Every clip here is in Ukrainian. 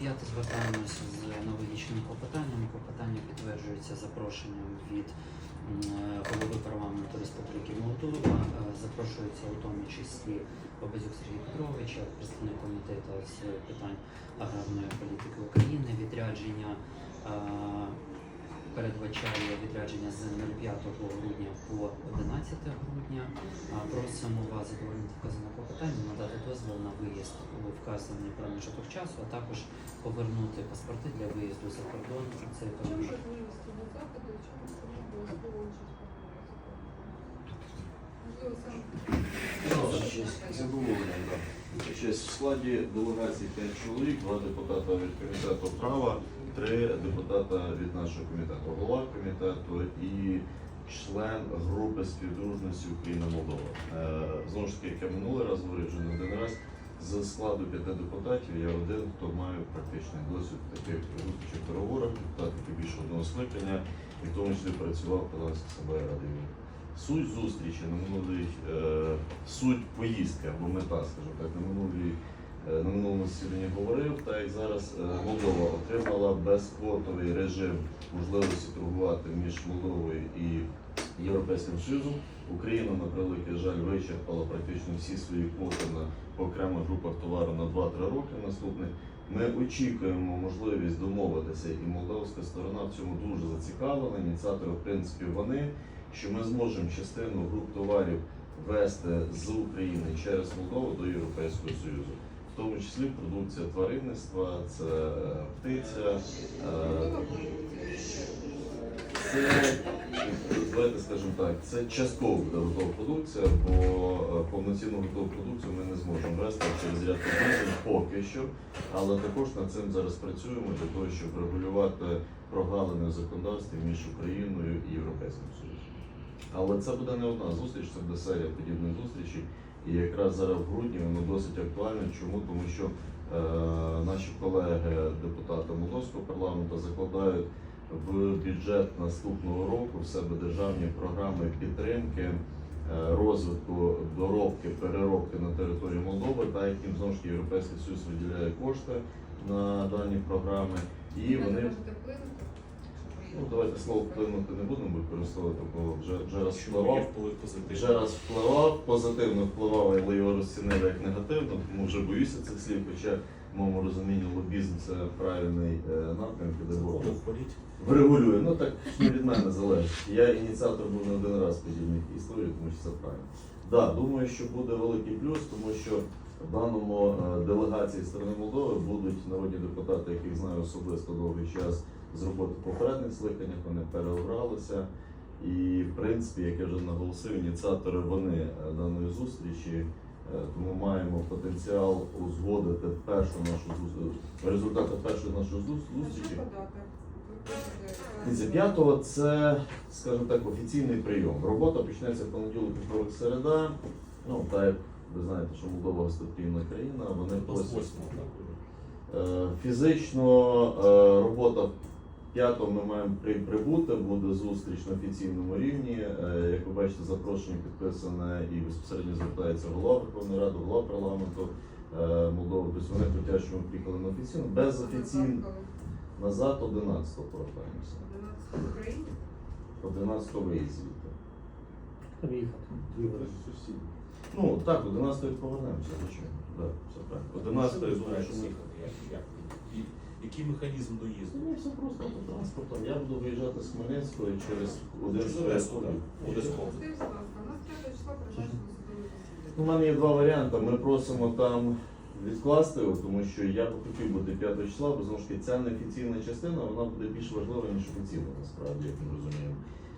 П'яте звертаємося з аналогічним клопотанням. Клопотання підтверджується запрошенням від голови парламенту Республіки Молдова. Е, Запрошується у тому числі Бабазюк Сергій Петрович, представник комітету з питань аграрної політики України. Відрядження е, передбачає відрядження з 05 грудня по 11 грудня. Просимо вас задовольнити вказане клопотання, надати дозвіл на виїзд у вказаний проміжок часу, а також повернути паспорти для виїзду за кордон у цей Чому проміжок. можливості до заходу, чому це сам Задоволення, так. В складі делегації 5 чоловік, два депутата від комітету права, три депутата від нашого комітету, голова комітету і член групи співдружності Україна-Молдова. Е, Знову ж таки, як я минулий раз говорив вже не один раз, з складу п'яти депутатів я один, хто має практичний досвід таких зустрічах переговорах, депутат, який більше одного скликання, і в тому числі працював в асамблеї Ради Європи. Суть зустрічі на минулий е, суть поїздки або мета, скажімо так, на минулій на минулому засіданні говорив. Так як зараз е, Молдова отримала безквотовий режим можливості торгувати між Молдовою і Європейським Союзом. Україна, на превеликий жаль, вичерпала практично всі свої квоти на окремих групах товару на 2-3 роки наступних. Ми очікуємо можливість домовитися, і молдовська сторона в цьому дуже зацікавлена. Ініціатори, в принципі, вони що ми зможемо частину груп товарів вести з України через Молдову до Європейського Союзу, тому числі продукція тваринництва, це птиця, е, це давайте скажімо так, це частково буде готова продукція, бо е, повноцінну готову продукцію ми не зможемо вести через ряд підрозділів поки що, але також над цим зараз працюємо для того, щоб регулювати прогалини в законодавстві між Україною і Європейським Союзом. Але це буде не одна зустріч, це буде серія подібних зустрічей. І якраз зараз в грудні воно досить актуальне. Чому? Тому що е, наші колеги, депутати Молдовського парламенту, закладають в бюджет наступного року в себе державні програми підтримки е, розвитку доробки, переробки на території Молдови, та яким знову ж таки Європейський Союз виділяє кошти на дані програми. І вони? Ну давайте слово вплинути не будемо використовувати, бо вже, вже раз впливав. вплив позитивний? Вже раз впливав, позитивно впливав, але його розцінили як негативно, тому вже боюся цих слів, хоча в моєму розумінні лобізм це правильний е, напрямок, де Бог політики. врегулює. Ну так не від мене залежить. Я ініціатор був не один раз подібних історій, тому що це правильно. Да, думаю, що буде великий плюс, тому що в даному е, делегації сторони Молдови будуть народні депутати, яких знаю особисто довгий час з роботи попередніх скликаннях, вони переобралися. І в принципі, як я вже наголосив, ініціатори вони е, даної зустрічі. Е, Тому маємо потенціал узгодити першу нашу зустріч, результати першої нашої зустрічі. що подати? Ви хочете- Дивіться, п'ятого це, скажімо так, офіційний прийом. Робота почнеться в понеділок, вівторок, середа. Ну, так як ви знаєте, що Молдова гостеприємна країна, вони. Е, Фізично е, робота п'ятого ми маємо прибути, буде зустріч на офіційному рівні. Е, Як ви бачите, запрошення підписане і безпосередньо звертається голова Верховної Ради, голова парламенту е, Молдови. Тобто вони хочуть, щоб ми приїхали на офіційну. Без офіційно назад 11-го повертаємося. 11 в Україні? 11-го виїзд звідти. Виїхати. Ну так, 11-ї повернемося, звичайно. Да, все правильно. 11-ї Що думаю, Який механізм доїзду? Ну, все просто по транспорту. Я буду виїжджати з Хмельницького через Одесу, будь ласка, у нас 5 числа призначено судове засідання. У мене є два варіанти. Ми просимо там відкласти його, тому що я б хотів бути 5 числа, бо знову ж таки ця неофіційна частина вона буде більш важлива, ніж офіційна, насправді, як ми розуміємо.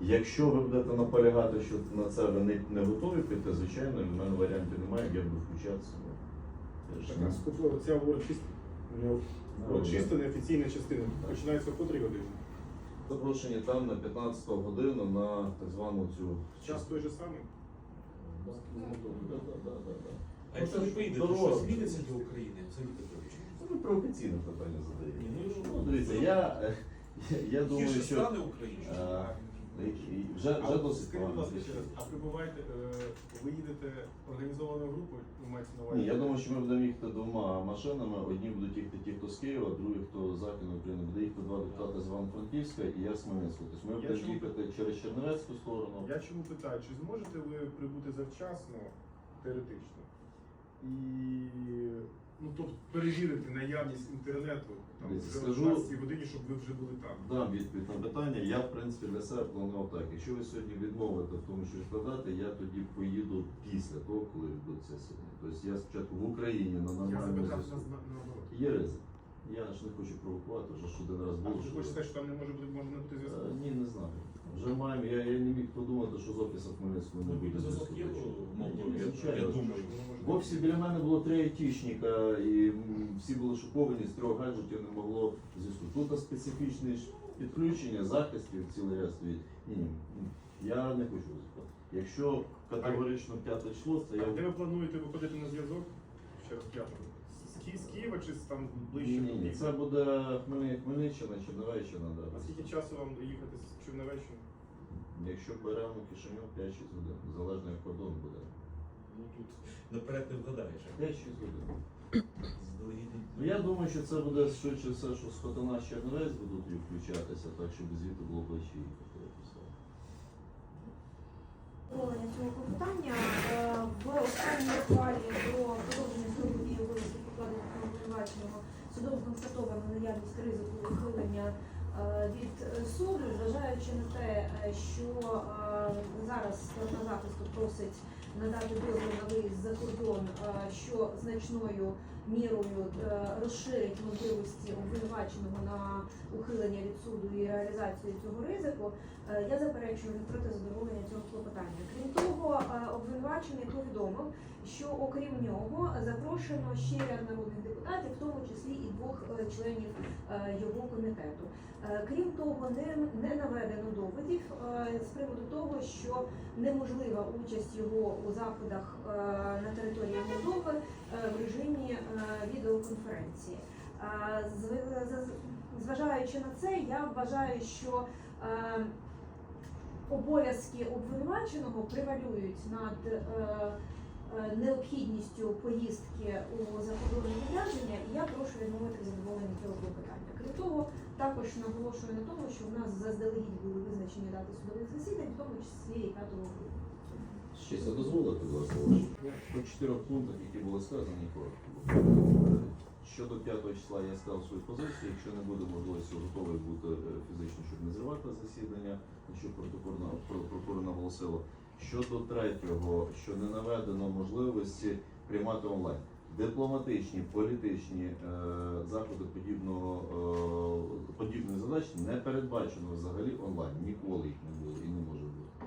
Якщо ви будете наполягати, що на це ви не, не готові піти, звичайно, в мене варіантів немає, я буду включатися. Ну, ця урочиста, Ну, урочиста неофіційна частина починається в котрій годині? Запрошені там на 15 годину на так звану цю Час той же самий? Да, да, да, да, да. А якщо Ну, не це то що зміниться для України? Петрович? Ну, Ви про офіційне питання задаєте. Ну, Ну, дивіться, я, я, я думаю, що стане Україні? І, вже, вже досить скажіть, будь погано. ласка, ще раз, а прибуваєте, е, ви їдете організованою групою, ви маєте на увазі? Ні, я думаю, що ми будемо їхати двома машинами. Одні будуть їхати ті, хто з Києва, другі, хто з Західної України. Буде їхати два депутати з Івано-Франківська і я з Хмельницького. Тобто ми Я будемо чув. їхати через Чернівецьку сторону. Я чому питаю, чи зможете ви прибути завчасно, теоретично, і ну, тобто перевірити наявність інтернету там, Дивіться, вже о скажу- 12 годині, щоб ви вже були там? Дам відповідь на питання. Я, в принципі, для себе планував так. Якщо ви сьогодні відмовите в тому, що складати, я тоді поїду після того, коли відбудеться сьогодні. Тобто я спочатку в Україні на Я нормальному запитав зв'язку. нас на- наоборот. Є ризик. Я ж не хочу провокувати, вже ж один раз А було. ви що- хочете сказати, що там не може бути може не бути зв'язку? Е, Ні, не знаю. Вже маємо. Я, я не міг подумати, що з офісу Хмельницького не Ну, буде зв'язок зв'язку. я- Звичайно. я думаю. В офісі біля мене було три айтішника, і м, всі були шоковані, з трьох гаджетів не могло зв'язку. Тут специфічне ж підключення, захистів, цілий ряд стоїть. Ні, ні, ні. я не хочу ризикувати. Якщо категорично п'яте число, це я А де ви плануєте виходити на зв'язок? Ще раз п'ятого. З Ки- З Києва чи з там ближче ні, до ні, ні. Києва? Це буде Хмельни- Хмельниччина, Чернівеччина. Да. А скільки часу вам доїхати з Чернівеччини? Якщо беремо Кишиньов 5-6 годин, залежно як кордон буде. Ну тут наперед не вгадаєш. 5-6 годин. Ну, Я думаю, що це буде швидше все, що з Хотина з Черновець будуть і включатися, так щоб звідти було ближче їхати. я б сказав. Задоволення цього клопотання Е, в останній ухвалі про продовження обвинуваченого судово констатовано наявність ризику ухилення е, від е, суду, зважаючи на те, е, що зараз сторона захисту просить надати дозвіл на виїзд за кордон, е, що значною мірою е, розширить можливості обвинуваченого на ухилення від суду і реалізацію цього ризику. Е, Я заперечую проти задоволення цього клопотання. Крім того, обвинувачений повідомив, що окрім нього запрошено ще ряд народних депутатів, в тому числі і двох членів його комітету. Крім того, не, не наведено доводів е, з приводу того, що неможлива участь його у заходах е, на території Молдови е, в режимі відеоконференції. Зважаючи на це, я вважаю, що обов'язки обвинуваченого превалюють над необхідністю поїздки у закордонне відрядження, і я прошу відмовити задоволення цього клопотання. Крім того, також наголошую на тому, що в нас заздалегідь були визначені дати судових засідань, в тому числі і 5 грудня. Ще це дозволити два слова? По чотирьох пунктах, які були сказані, коротко. Щодо п'ятого числа я сказав свою позицію. Якщо не буде можливості, готовий бути е, фізично, щоб не зривати засідання, на що прокурор, прокурор наголосило. Щодо третього, що не наведено можливості приймати онлайн. Дипломатичні, політичні е, заходи подібного е, подібних задач не передбачено взагалі онлайн. Ніколи їх не було і не може бути.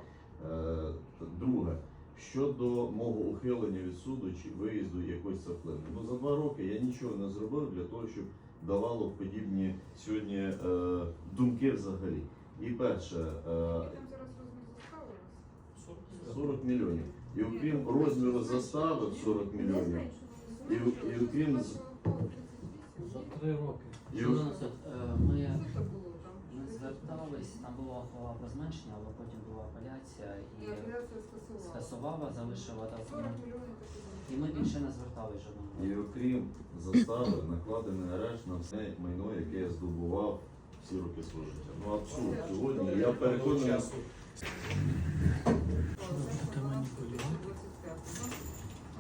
Е, Друге, щодо мого ухилення від суду чи виїзду якось це вплине. Ну за два роки я нічого не зробив для того, щоб давало подібні сьогодні е, думки взагалі. І перше, е, Там зараз розмір застави 40 мільйонів. І окрім розміру застави в 40 мільйонів, І- і окрім з- За три роки. І? Е, Ми ми звертались, там була ухвала про зменшення, але потім була апеляція І скасувала. залишила 40 документ. мільйонів таки І ми більше не звертались жодного. і окрім застави накладений арешт на все майно, яке я здобував всі роки свого життя. Ну абсурд сьогодні. Я переконаний.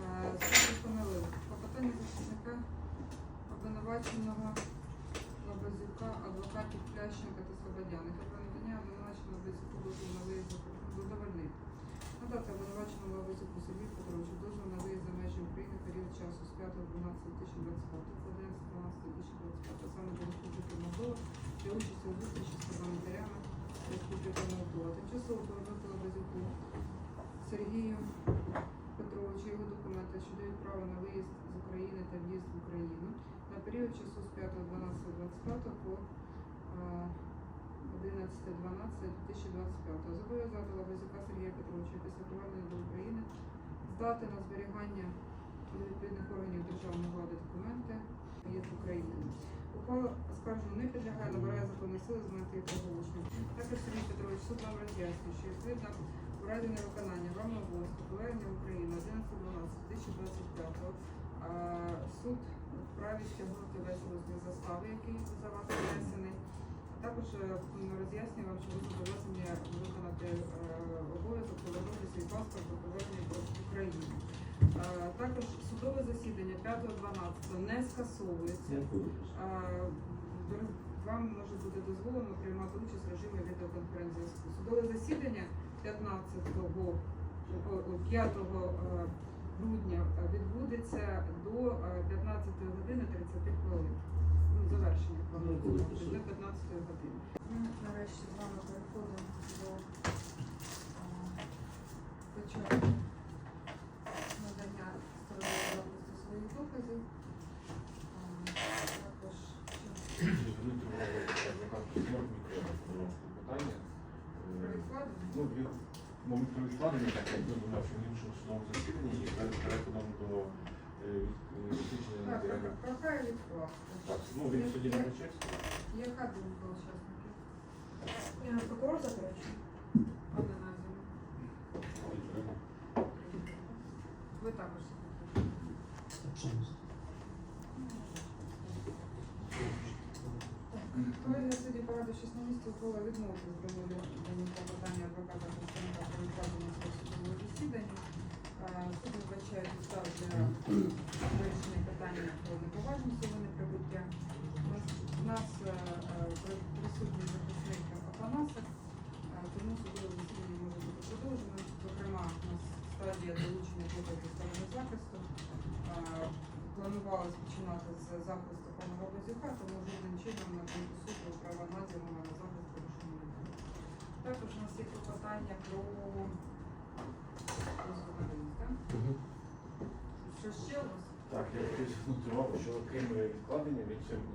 Суд постановив клопотання захисника обвинуваченого Лабазюка, адвокатів Плященка та Слободяни. Та обвинуваченого Лабазюку дозволу на виїзд за кордон. Надати обвинуваченому Лабазюку Сергію Петровичу дозвол на виїзд за межі України період часу з 5.12.2025 по 11.12.2025, саме до Республіки Молдова, для участі у зустрічі з парламентарями Республіки Молдова. Тимчасово повернути Лабазюку Сергію Петровичу його документи щодо відправи на виїзд з України та в'їзд в Україну на період часу з 5.12.25 по 11.12.2025. Зобов'язати Лабазюка Сергія Петровича після повернення до України здати на зберігання до відповідних органів державної влади документи в'їзд в Україну. Ухвала оскарження не підлягає, набирає законної сили з моменту їх оголошення. Також Сергій Петрович, суд вам роз'яснює, що відповідно у разі невиконання вами обов'язку повернення в Україну 11.12.2025 а, суд вправі стягнути весь розмір застави, який за вас внесений. Також е, роз'яснюю вам, що ви зобов'язані виконати е, обов'язок повернути свій паспорт до повернення в Україну. Е, Також судове засідання 5.12 не скасовується. Вам може бути дозволено приймати участь в режимі відеоконференц-зв'язку. Судове засідання 15 о, о, 5 е, грудня е, відбудеться до е, 15 години 30 хвилин. Ну, завершення Ну, до по суті. 15 години. Ми нарешті з вами переходимо до е, початку надання сторони захисту своїх доказів. Е, Також Звернути увагу адвоката Сморкніка на питання. про Е, відкладення. Ну, він, мабуть, про відкладення, так як ми думав, що в іншому судовому засіданні і перед переходом до е, від- відсічення Так, директора. прохаю відкласти. Так, ну він тоді не Мачевський. Яка думка учасників? Е, Прокурор заперечує. Пане Назімі. Ви також секретар. Колегія судді порадившись на місці ухвала відмовити в проведенні клопотання адвоката представника про відкладення судового засідання. Е, Суд вибачає підстав для вирішення питання про неповажність його неприбуття. У нас, е, е, при- присутній захисник Афанасов, е, тому судове засідання може бути продовжено. Зокрема, у нас стадія долучення доказів сторони захисту. Е, Планувалось починати з захисту пана Бабазюка, тому жодним чином на суду права Назіма на захист порушення. Також у нас є клопотання про? Що ще у вас? Так, я хотів що окрім відкладення він в цьому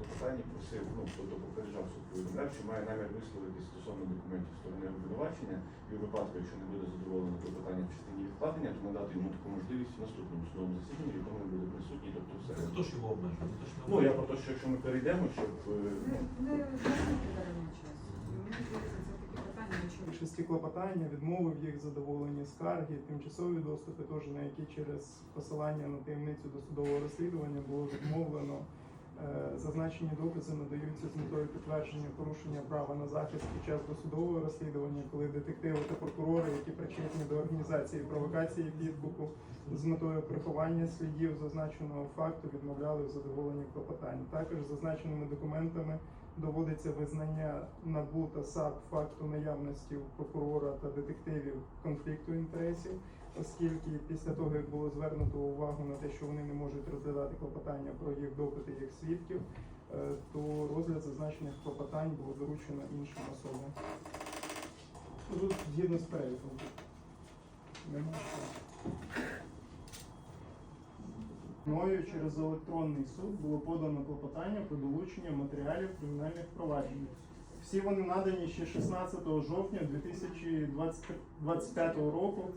просив, ну, тобто попереджав суд повідомляв, що має намір висловитись стосовно документів сторони обвинувачення, і у випадку, якщо не буде задоволено клопотання в частині відкладення, то надати йому таку можливість в наступному судовому засіданні, в якому він буде присутній, тобто все. Хто ж його обмежує? Не Ну, я про те, що якщо ми перейдемо, щоб е, Не, ну, не займайте даремний час. Мені здається, Шести клопотання, відмови в їх задоволенні скарги, тимчасові доступи, теж на які через посилання на таємницю досудового розслідування було відмовлено. Е, Зазначені докази надаються з метою підтвердження порушення права на захист під час досудового розслідування, коли детективи та прокурори, які причетні до організації провокації підкупу з метою приховання слідів зазначеного факту, відмовляли в задоволенні клопотань. Також зазначеними документами доводиться визнання НАБУ та САП факту наявності у прокурора та детективів конфлікту інтересів, оскільки після того, як було звернуто увагу на те, що вони не можуть розглядати клопотання про їх допити як свідків, е, то розгляд зазначених клопотань було доручено іншим особам. Тут згідно з переліком. Нема що. Мною через електронний суд було подано клопотання про долучення матеріалів кримінальних проваджень. Всі вони надані ще 16 жовтня 2025 року,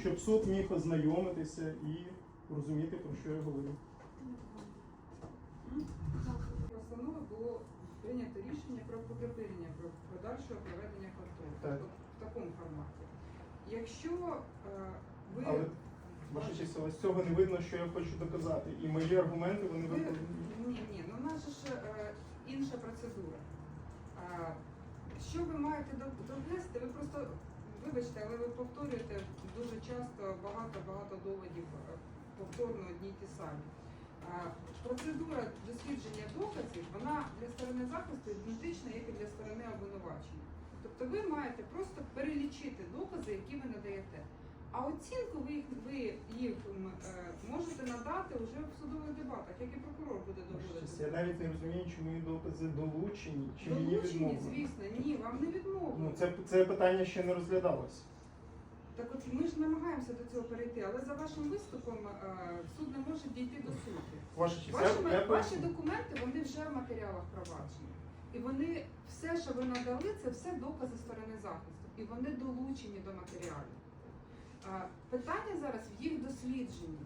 щоб суд міг ознайомитися і розуміти, про що я говорю. Постанови було прийнято рішення про припинення про подальшого проведення контролю. Так. В такому форматі. Якщо е, ви Але ваша честь, але з цього не видно, що я хочу доказати. І мої аргументи вони Ви-. Ні, ні, ну же ж е, інша процедура. А, що ви маєте до- довести? Ви просто, вибачте, але ви повторюєте дуже часто багато-багато доводів е, повторно одні й ті самі. А, процедура дослідження доказів, вона для сторони захисту ідентична, як і для сторони обвинувачення. Тобто ви маєте просто перелічити докази, які ви надаєте. А оцінку ви їх ви їх е, можете надати вже в судових дебатах, як і прокурор буде доводити. Я навіть не розумію, чи мої докази долучені, чи мені Долучені, звісно, ні, вам не відмовлено. Ну, це, це питання ще не розглядалось. Так от ми ж намагаємося до цього перейти, але за вашим виступом е, суд не може дійти до суті. Ваші, ваші поясню. документи вони вже в матеріалах провадження. І вони все, що ви надали, це все докази сторони захисту. І вони долучені до матеріалів. Питання зараз в їх дослідженні.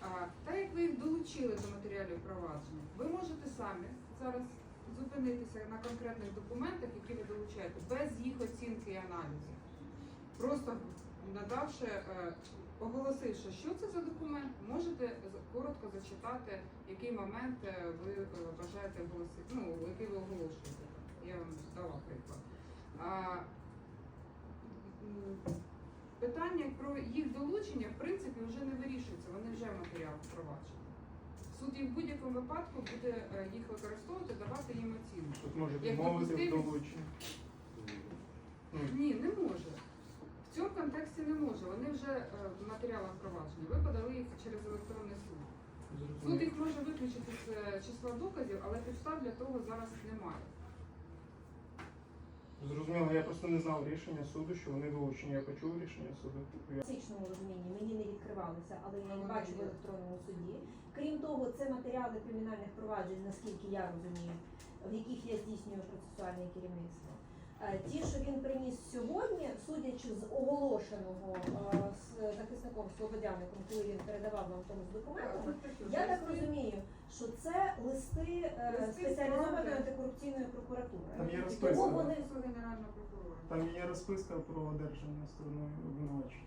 А, так як ви їх долучили до матеріалів провадження, ви можете самі зараз зупинитися на конкретних документах, які ви долучаєте, без їх оцінки і аналізу. Просто надавши, е, оголосивши, що це за документ, можете коротко зачитати, який момент е, ви е, бажаєте оголосити, ну, який ви оголошуєте. Я вам дала приклад. Питання про їх долучення, в принципі, вже не вирішується, вони вже в матеріалах впроваджені. Суд і в будь-якому випадку буде е, їх використовувати, давати їм оцінку. Тут може відмовити в долученні. Ні, не може. В цьому контексті не може. Вони вже е, в матеріалах впроваджені. Ви подали їх через електронний суд. Суд їх може виключити з е, числа доказів, але підстав для того зараз немає. Зрозуміло, я просто не знав рішення суду, що вони вилучені. Я почув рішення суду. В класичному розумінні мені не відкривалися, але я не бачу в електронному суді. Крім того, це матеріали кримінальних проваджень, наскільки я розумію, в яких я здійснюю процесуальне керівництво. Е, Ті, що він приніс сьогодні, судячи з оголошеного е, з захисником Слободяником, коли він передавав вам тому з документами, я так розумію, що це листи е, спеціалізованої антикорупційної прокуратури. Там є. Тому вони. Там є розписка про одержання стороною обвинувачення.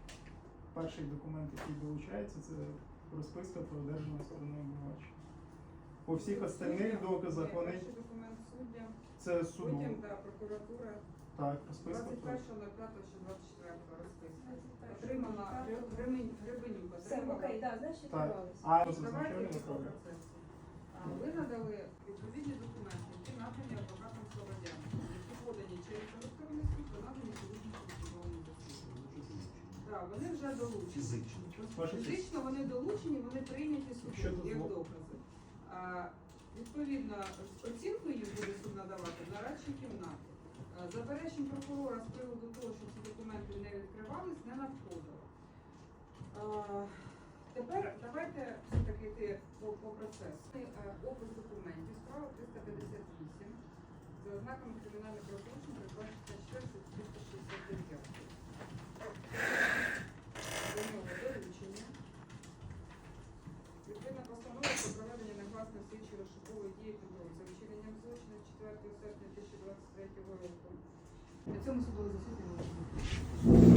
Перший документ, який долучається, це розписка про одержання стороною обвинувачення. По всіх остальних доказах вони це суду. потім да, прокуратура. Так, розписка про 21.05.24 розписка. Отримала Гри- Гремень- Гребенюк. все окей, да, знаєш, так. відкривалися. А Давайте зазначали по направлення. процесу. А, Ви надали відповідні документи, які надані адвокатам Слободян, які подані через електронний суд, та надані сьогоднішньому судовому засіданні. Так, вони вже долучені. Фізично. Ваша честь. Фізично вони долучені, вони прийняті Що судом тут як зло? докази. А, відповідно, оцінку їм буде суд надавати в нарадчій кімнаті. А, Заперечень прокурора з приводу того, що ці документи не відкривались, не надходило. Тепер давайте все-таки йти по, по процесу. Е, Опис документів, справа 358. За ознаками кримінальних правопорушень передбачиться 4 На цьому судове засідання.